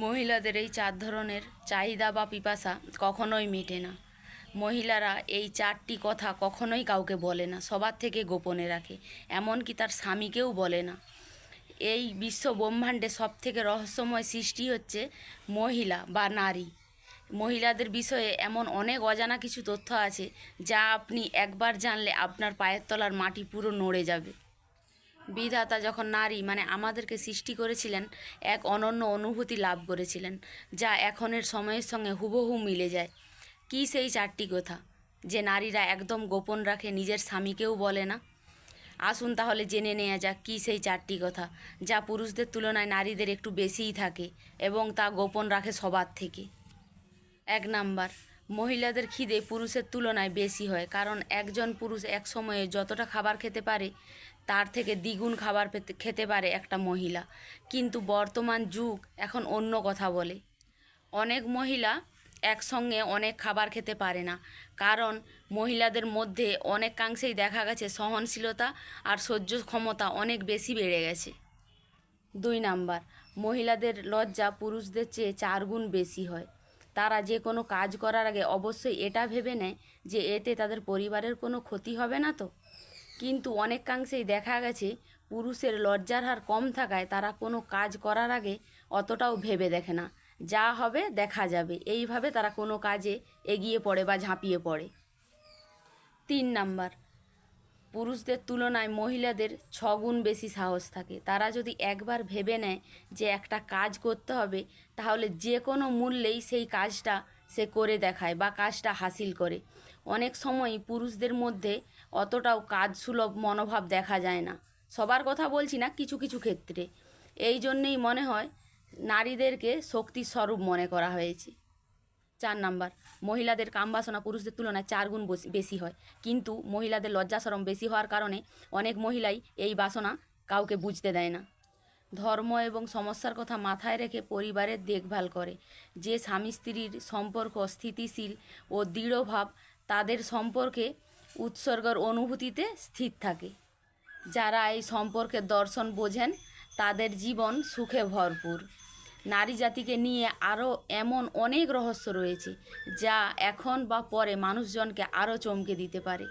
মহিলাদের এই চার ধরনের চাহিদা বা পিপাসা কখনোই মেটে না। মহিলারা এই চারটি কথা কখনোই কাউকে বলে না, সবার থেকে গোপনে রাখে। এমনকি তার স্বামীকেও বলে না। এই বিশ্ব ব্রহ্মাণ্ডে সব থেকে রহস্যময় সৃষ্টি হচ্ছে মহিলা বা নারী। মহিলাদের বিষয়ে এমন অনেক অজানা কিছু তথ্য আছে, যা আপনি একবার জানলে আপনার পায়ের তলার মাটি পুরো নড়ে যাবে। বিধাতা যখন নারী মানে আমাদেরকে সৃষ্টি করেছিলেন, এক অনন্য অনুভূতি লাভ করেছিলেন, যা এখনের সময়ের সঙ্গে হুবহু মিলে যায়। কী সেই চারটি কথা যে নারীরা একদম গোপন রাখে, নিজের স্বামীকেও বলে না? আসুন তাহলে জেনে নেওয়া যাক কী সেই চারটি কথা যা পুরুষদের তুলনায় নারীদের একটু বেশিই থাকে এবং তা গোপন রাখে সবার থেকে। এক নাম্বার মহিলাদের খিদে পুরুষের তুলনায় বেশি হয়, কারণ একজন পুরুষ এক সময়ে যতটা খাবার খেতে পারে, তার থেকে দ্বিগুণ খাবার খেতে পারে একটা মহিলা। কিন্তু বর্তমান যুগ এখন অন্য কথা বলে। অনেক মহিলা একসঙ্গে অনেক খাবার খেতে পারে না, কারণ মহিলাদের মধ্যে অনেকাংশেই দেখা গেছে সহনশীলতা আর সহ্য ক্ষমতা অনেক বেশি বেড়ে গেছে। দুই নাম্বার, মহিলাদের লজ্জা পুরুষদের চেয়ে চার গুণ বেশি হয়। তারা যে কোনো কাজ করার আগে অবশ্যই এটা ভেবে নেয় যে এতে তাদের পরিবারের কোনো ক্ষতি হবে না তো। কিন্তু অনেকাংশেই দেখা গেছে পুরুষের লজ্জার হার কম থাকায় তারা কোনো কাজ করার আগে অতটাও ভেবে দেখে না। যা হবে দেখা যাবে। এইভাবে তারা কোনো কাজে এগিয়ে পড়ে বা ঝাঁপিয়ে পড়ে। তিন নাম্বার পুরুষদের তুলনায় মহিলাদের ছগুণ বেশি সাহস থাকে। তারা যদি একবার ভেবে নেয় যে একটা কাজ করতে হবে, তাহলে যে কোনো মূল্যেই সেই কাজটা সে করে দেখায় বা কাজটা হাসিল করে। অনেক সময়ই পুরুষদের মধ্যে অতটাও কাজ সুলভ মনোভাব দেখা যায় না। সবার কথা বলছি না, কিছু কিছু ক্ষেত্রে। এই জন্যেই মনে হয় নারীদেরকে শক্তির স্বরূপ মনে করা হয়েছে। চার নাম্বার। মহিলাদের কামবাসনা পুরুষদের তুলনায় চার গুণ বেশি হয়। কিন্তু মহিলাদের লজ্জাসরম বেশি হওয়ার কারণে অনেক মহিলাই এই বাসনা কাউকে বুঝতে দেয় না। ধর্ম এবং সমস্যার কথা মাথায় রেখে পরিবারের দেখভাল করে। যে স্বামী স্ত্রীর সম্পর্ক স্থিতিশীল ও দৃঢ়ভাব তাদের সম্পর্কে উৎসর্গর অনুভূতিতে স্থির থাকে। যারা এই সম্পর্কের দর্শন বোঝেন, তাদের জীবন সুখে ভরপুর। নারী জাতিকে নিয়ে আরও এমন অনেক রহস্য রয়েছে, যা এখন বা পরে মানুষজনকে আরও চমকে দিতে পারে।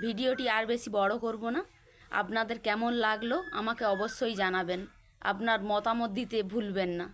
ভিডিওটি আর বেশি বড় করব না। আপনাদের কেমন লাগল আমাকে অবশ্যই জানাবেন। আপনার মতামত দিতে ভুলবেন না।